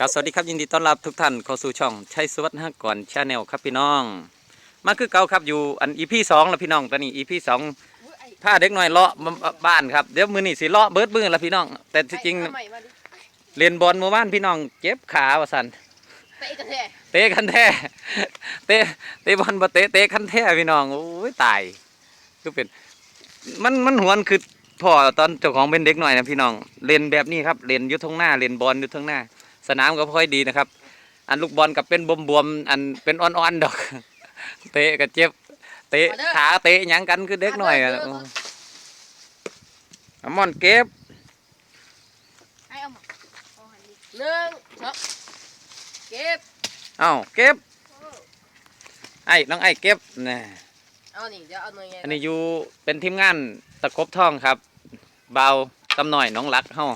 ครับสวัสดีครับยินดีต้อนรับทุกท่านเข้าสู่ช่องชัยสวัสดิ์ฮักก่อนชาแนลครับพี่น้อง มาคือเก่าครับอยู่อันอีพีสองแล้วพี่น้องตอนนี้อีพีสองถ้าเด็กน้อยเลาะบ้านครับเดี๋ยวมือนี่สิเลาะเบิดมือแล้วพี่น้อง แต่ที่จริงเอาใหม่มาดิเรียนบอลเมื่อวานพี่น้องเจ็บขาว่าสันเตะกันแท้เตะคันแท้เตะเตะบอลบ่เตะเตะคันแท้พี่น้องโอ้ยตายคือเป็นมันมันหวนคือพ่อตอนเจ้าของเป็นเด็กหน่อยนะพี่น้องเล่นแบบนี้ครับเล่นอยุทธงหน้าเล่นบอลอยุทธงหน้า สนามก็บ่ค่อยดีนะครับ อันลูกบอลกับเป็นบวมๆอันเป็นอ่อนๆดอก เตะก็เจ็บ เตะขาเตะหยังกันคือเด็กหน่อยอะอืมเอามอนเก็บให้เอามาเอาหันดิหนึ่งสองเก็บเอ้าเก็บไอ้น้องไอ้เก็บนะเอานี่เดี๋ยวเอาหน่วยไงอันนี้อยู่เป็นทีมงานตะครบท่องครับ เบาตำหน่อยน้องรักเฮา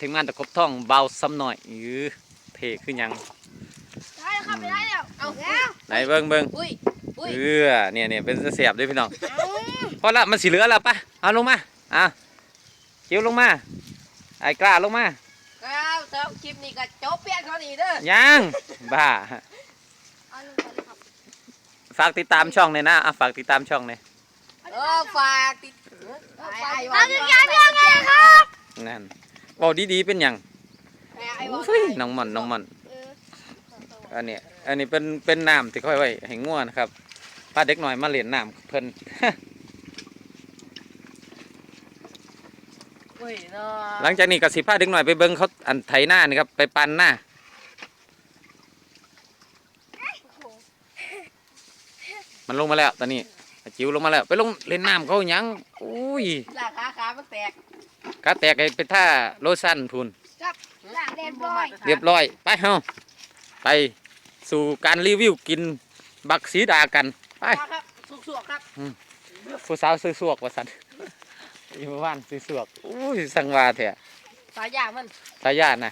ทีมงานตะครบท่องเบาซ้ำหน่อยยือเท่คือหยังได้แล้วครับไปได้แล้วเอาแล้วไหนเบิ่งเบิ่งอุ้ยอุ้ยเออเนี่ยเนี่ยเป็นเสียบด้วยพี่น้องพอละมันสีเหลือแล้วปะเอาลงมาอะคิ้วลงมาไอ้กล้าลงมาครับสำหรับคลิปนี้ก็จบเพียงเท่านี้เด้อยังบ้าเอาลงไปเลยครับฝากติดตามช่องเลยนะอะฝากติดตามช่องเลยเออฝากติดไอ้ไอ้เอาถึงยายเพียงไงครับนั่น บอกดีๆเป็นหยังไอ้ไอ้วะอุ้ยน้องหมันน้องหมันเอออันนี้อันนี้เป็นเป็นน้ำที่ค่อยไว้ให้ง่วนะครับพาเด็กหน่อยมาเล่นน้ำเพิ่นอุ้ยเนาะหลังจากนี้ก็สิพาเด็กหน่อยไปเบิ่งเขาอันไถหน้านี่ครับไปปันหน้ามันลงมาแล้วตอนนี้จิ๋วลงมาแล้ว ไปลงเล่นน้ำเขาหยังอุ้ยลากขาขามันแตก กาแตกไอ้ไปท่าโลชั่นพูนหลังเรียบร้อยเรียบร้อยไปเฮาไปสู่การรีวิวกินบักสีดากันไปมาครับสุกๆครับผู้สาวซื้อสวกว่าสันอยู่บ้านซื้อสวกอุ้ยสังวาแท้สายยางมันทายาทนะ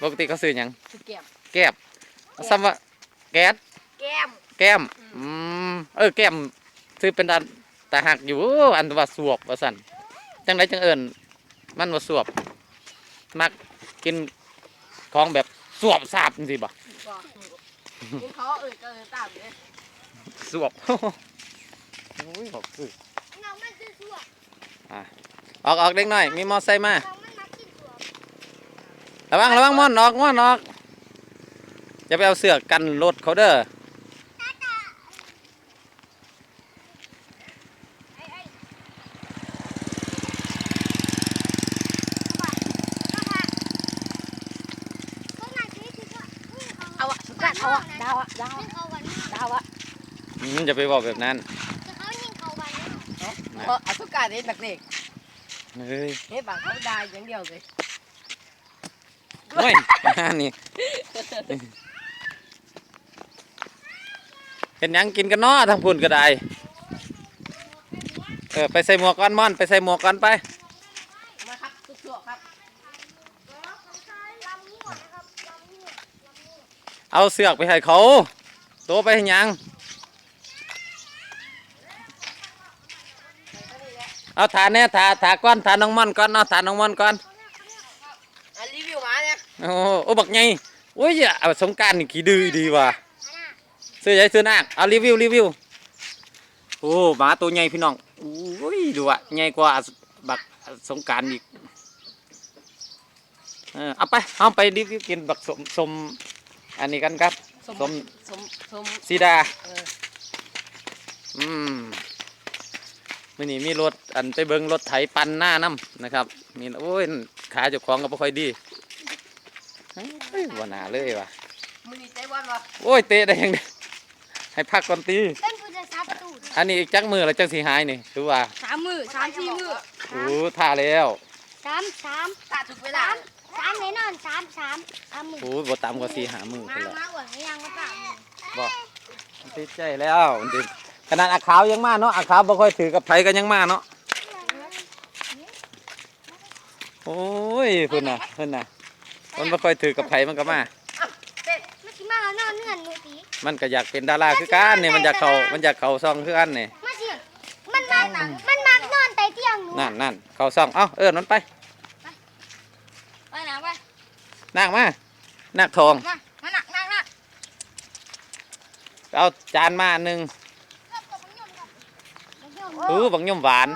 ปกติเขาซื้อหยังสุกแก้มแก้บซ้ำว่าแก๊สแก้มแก้มอืมเออแก้มซื้อเป็นอันแต่หักอยู่อันว่าสวบว่าสันจังไดจังเอิญ มันว่าสวบ มักกินของแบบสวบสาบจริงๆบ่บอกกินเขาเอ่ยก็เอ่ยตามเลยสวบโอ้ยบอกคือน้องมันคือสวกออกออกเด็กหน่อย มีมอไซค์มาน้องมันมักกินสวกระวังระวังม่อนออกม่อนออกอย่าไปเอาเสือกกันรถเขาเด้อไอ้ไอ้เข้ามาเข้ามาสิคือว่าอุ้ยเขา เอาอะสุกัดเอาอะดาวอะดาว ยิ อะ งเขาวันนี้ ดาวอะ อื มอย่าไปบอกแบบนั้นจะเขายิงเขาวันนี้เอาเอาสุกัดเห็นแบบเด็กเฮ้ยเห็นบางเขาได้อย่างเดียวเลยโอ้ยนี่เป็นหยังกินกันเนาะทางพุ่นก็ได้เออไปใส่หมวกก่อนม่อน ไปใส่หมวกก่อนไปมาครับสุกๆครับลำนี้หมดนะครับลำนี้ลำนี้เอาเสือกไปให้เขาโตไปให้หยัง เอาถาแน่ถาถาก้อนถาน้องม่อนก่อนเอาถาน้องม่อนก่อนอะรีวิวมาเนี่ยโอ้โอ้บักไงโอ้ยอย่าเอาสงกรารนี่ขี้ดื้อดีว่ะซื้อใหญ่ซื้อหนักเอารีวิวรีวิวโอ้หมาตัวใหญ่พี่น้องโอ้ยดูอะใหญ่กว่าบักสงกรารอีกเออเอาไปเอาไปรีวิวกินบักสมสมอันนี้กันครับสมสมสมสมสีดาเอออืม มื่อนี้มีรถอันไปเบิ้งรถไถปันหน้าน้ำนะครับ มีโอ้ยขาเจ้าของก็บ่ค่อยดีเฮ้ยบ่น่าเลยว่ะมือนี้ใจวันวะโอ้ยเตะได้ยังไงให้พักก่อนตีเป็นผู้จะซับตูดอันนี้อีกจักมือแล้วจังสีหายนี่คือว่าสามมือสามสี่มือโอ้ท่าแล้วสามสามตาถูกเวลาสามแน่นอนสามสามสามมือโอ้บ่ต่ำกว่าสี่หามือมาไปแล้วมาอ้วนไม่ยังก็ป่าบอกติดใจแล้วจริง ขนาดอาขาวยังมาเนาะอาขาวบ่ค่อยถือกับไผกันยังมาเนาะโอ้ยเพิ่นน่ะเพิ่นน่ะมันบ่ค่อยถือกับไผมันก็มาไม่คิดมาแล้วนอนเนื่อนมือตีมันก็อยากเป็นดาราคือกันนี่มันอยากเข้ามันอยากเข้าซ่องคือกันนี่มาสิมันมามันมานอนใต้เตียงหนูนั่นนั่นเข้าซ่องเอ้าเอิ้นมันไปไปไหนไปนั่งมานักทองมามาหนักหนักหนักเอาจานมาอันหนึ่ง ครับผมยมครับยม เออบักย่อมหวาน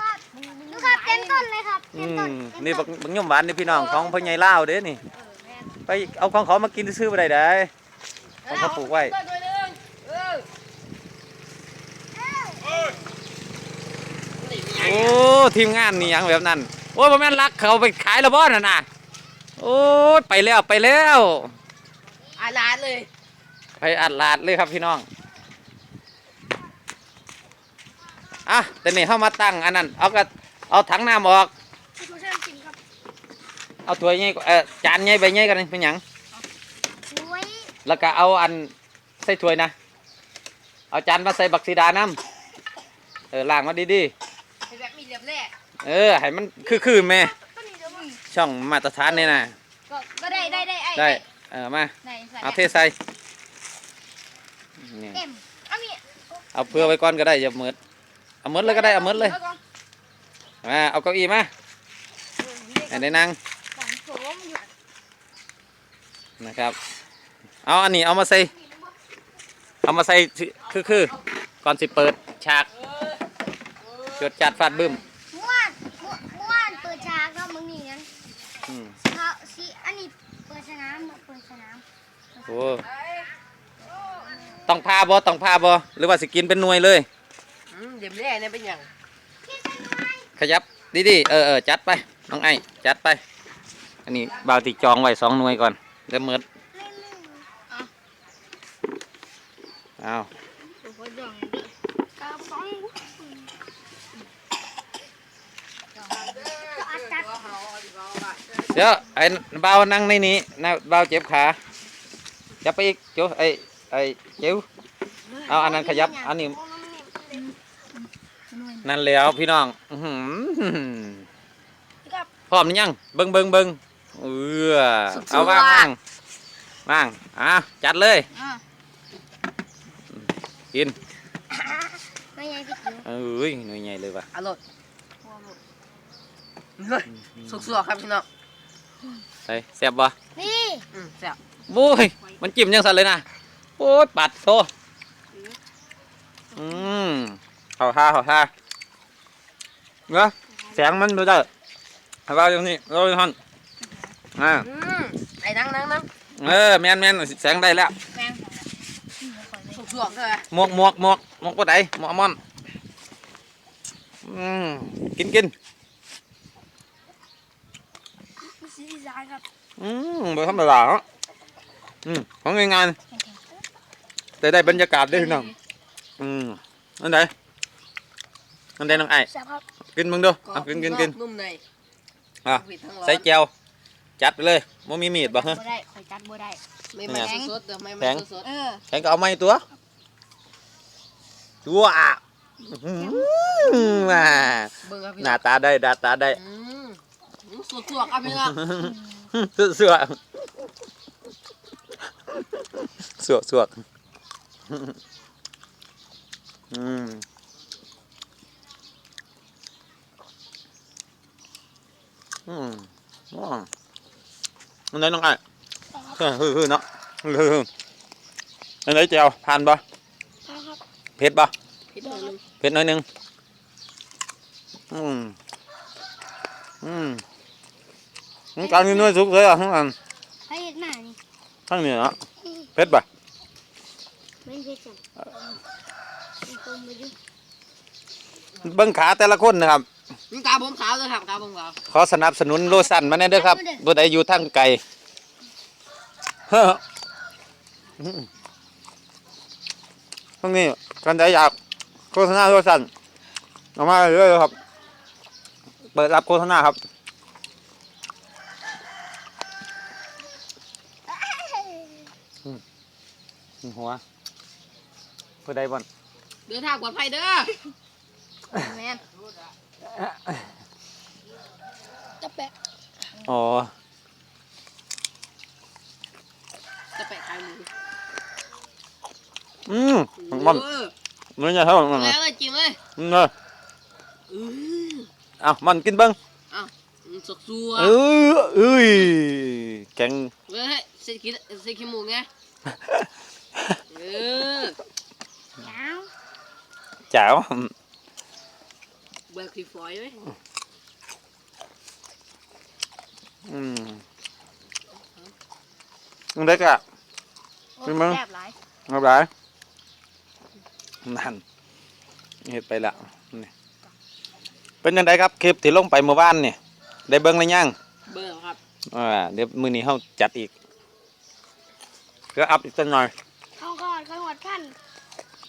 ดูครับเต็มต้นเลยครับอืเต็มต้นมเต็มนี่ต้บักบักย่อมหวานนี่พี่น้องของพ่อใหญ่ลาวเด้นี่เออแม่นไปเอาของเขามากินซื้อไปได้ได้เอาเขาปลูกไว้ตัวตัวหนึงเออโอ้ทีมงานนี่หยังแบบนั้น โอ้ยบ่แม่นรักเขาไปขายและบ่น่ะน่ะโอ้ยไปแล้วไปแล้วอาลาดเลย ไปอัดลาดเลยครับพี่น้อง อะแต่นี่เข้ามาตั้งอันนั้น เอากระเอาถังน้ำออกผู้ชายกินครับเอาถ้วยใหญ่กว่าเออจานใหญ่ใบใหญ่กันนี่เป็นหยังไว้แล้วก็เอาอันใส่ถ้วยนะ เอาจานมาใส่บักซีดาน้ำเออล้างมาดีเป็นแบบมีเรียบแร่ๆเออให้มันคือๆแม่ต้นนี้เดี๋ยวมันช่องมาตรฐานนี่นะก็ก็ได้ได้ได้ไอ้ได้เออมาไหนใส่เอาเทใส่นี่เต็มอันนี้เอาเพื่อไว้ก่อนก็ได้อย่ามืด เอามืดเลยก็ได้เอามืดเลยอาก่อนมาเอาเก้าอี้มาให้ได้นั่งของโสมอยู่นะครับเอาอันนี้เอามาใส่เอามาใส่คือคือๆก่อนสิเปิดฉากจดจัดฟาดบึ้มเมื่อวานเมื่อเมื่อวานเปิดฉากครับมึงนี่งั้นอืมเขาสิอันนี้เปิดสนามเปิดสนามโอ้ต้องพาบ่ต้องพาบ่หรือว่าสิกินเป็นหน่วยเลยอืม เรียบแร่เนี่ยเป็นหยังขยับดีๆเออเออจัดไป น้องไอ้จัดไป อันนี้บาวติจองไว้สองหน่วยก่อนเดี๋ยวมืดเล่นเล่นเอากระป๋องจะอัดจัดเดี๋ยวไอ้บาวนั่งในนี้นะบาวเจ็บขาจับไปอีกโจไอ้ไอ้เจ้วเอาอันนั้นขยับอันนี้ นั่นแล้วพี่น้องอื้อหือพร้อมหรือยังเบิ้งเบิ้งเบิ้งเออเอาว่างว่างว่างอะจัดเลยอะกินไม่ใช่พี่จิ๋วเอ้ยหน่วยใหญ่เลยว่ะอร่อยเฮ้ยสุกๆครับพี่น้องใส่แซ่บบ่นี่อืมแซ่บบุ้ยมันจิ้มยังสั่นเลยนะโอ้ยปัดโตอืม เขาท่าเขาท่าเนาะแสงมันดูได้เอาว่าอย่างนี้เราท่านอ่าอืมไอ้นั่งนั่งนั่งเออแมนแมนแสงได้แล้วแมงสุกๆเลยหมวกหมวกหมวกหมวกปะไดหมวกอัลมอนด์อืมกินกินสีสายครับอืมบ่ธรรมดาเนาะอืมของงานๆแต่ได้บรรยากาศด้วยพี่น้องอืมอันไหน อันไหนน้องไอ้แซ่บครับกินมึงดูเอากินกินกินนุ่มในอะผิดทั้งร้อนใส่แจวจัดไปเลยบ่มีมีดบ่ฮะบ่ได้คอยจัดบ่ได้ไม่เนี่ไม่ยสดๆเดี๋ยวไม่แข็ไม่งสดๆเออแข็งก็เอาไม้ตัวตัวอะอื้อหือมาเบิ่งครับพี่หน้าตาได้หน้าตาได้อืมสุกๆครับพี่น้องเสือเสือเสือกอืม อืมว้าอันไหนน้องไอ้เฮ้ยเฮ้ยเฮ้ยเนาะเฮ้ยเฮ้ยอันไหนแจวผ่านปะเผ็ดปะผิดหน่อยหนึงเผ็ดหน่อยนึงอืมอืมมันการกินด้วยสุกเลยอะทั้งอันให้เห็ดหน้านี่ทั้งนี้เนาะเผ็ดปะไม่เผ็ดจังมันต้มไปดิเบิ้งขาแต่ละคนนะครับ นี่ตาผมขาวเลยครับตาผมขาวขอสนับสนุนโลสันมาแน่เด้อครับบ่ได้อยู่ทางไกลเฮ้ออืมตรงนี้กันใดอยากโฆษณาโลสันออกมาเรื่อยๆครับ เปิดรับโฆษณาครับหัวเพื่อใดบ่อนเดินทางปลอดภัยเด้อ แมนจะแปะอ๋อจะไปขายหมูอืมมันเออมันจะเท่ามันแล้วเลยจิ้มเลยเนอะอือเอามันกินเบิ้งอืมสกซัวเออเอ้ยแกงเฮ้ยเศษขี้เศษขี้หมูไงเออยาวแจ๋ว เบลคีฟอยไหมอืมมันได้กะโอ้เป็นมั้งแซ่บหลายเอาไรนั่นเฮ็ดไปละนี่เป็นยังไงครับคลิปที่ลงไปเมื่อวานเนี่ยได้เบิ้งหรือยังเบอร์ครับอ่าเดี๋ยวมือนี้เขาจัดอีกก็อัพอีกสักหน่อยข้าวก่อนข้าวหอดขั้น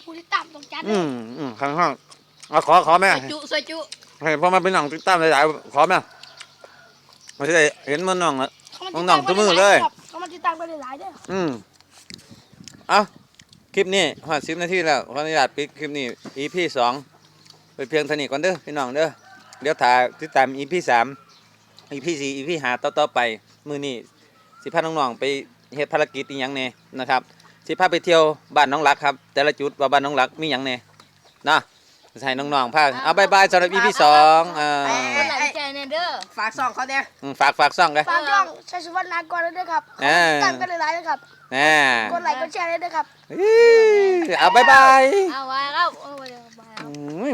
ผู้ที่ต่ำตรงจัดเลอืยมอืมข้างห้อง เอาขอขอแม่ใส่จุใส่จุให้พ่อมาเป็นหนังติดตามหลายๆขอแม่มาที่ไหนเห็นมันน้องอะเขามาน้องๆตัวมือเลย เขามาติดตามกันหลายๆเด้อ อืมเอาคลิปนี้หอดสิบนาทีแล้วขออนุญาตปิดคลิปนี้ EP สองไปเพียงเท่านี้ก่อนเด้อพี่น้องเด้อเดี๋ยวถ่ายติดตาม EP สาม EP สี่ EP ห้าต่อๆไป มือนี้สิพาน้องๆไปเฮ็ดภารกิจอีหยังแน่นะครับ สิพาไปเที่ยวบ้านน้องรักครับ แต่ละจุดว่าบ้านน้องรักมีหยังแน่นะ ให้น้องๆพาเอาบายบายสำหรับ EP สองอ่าคนไหนใจเนี่ยเด้อฝากซองเขาเนี่ยอืมฝากฝากซ่องกันฝากช่องใช้สุวรรณนากรด้วยครับเออตามกันหลายๆนะครับแน่กดไลค์กดแชร์ด้วยนะครับอื้อเอาบายบายเอาไว้ครับเอาไว้ครับอืม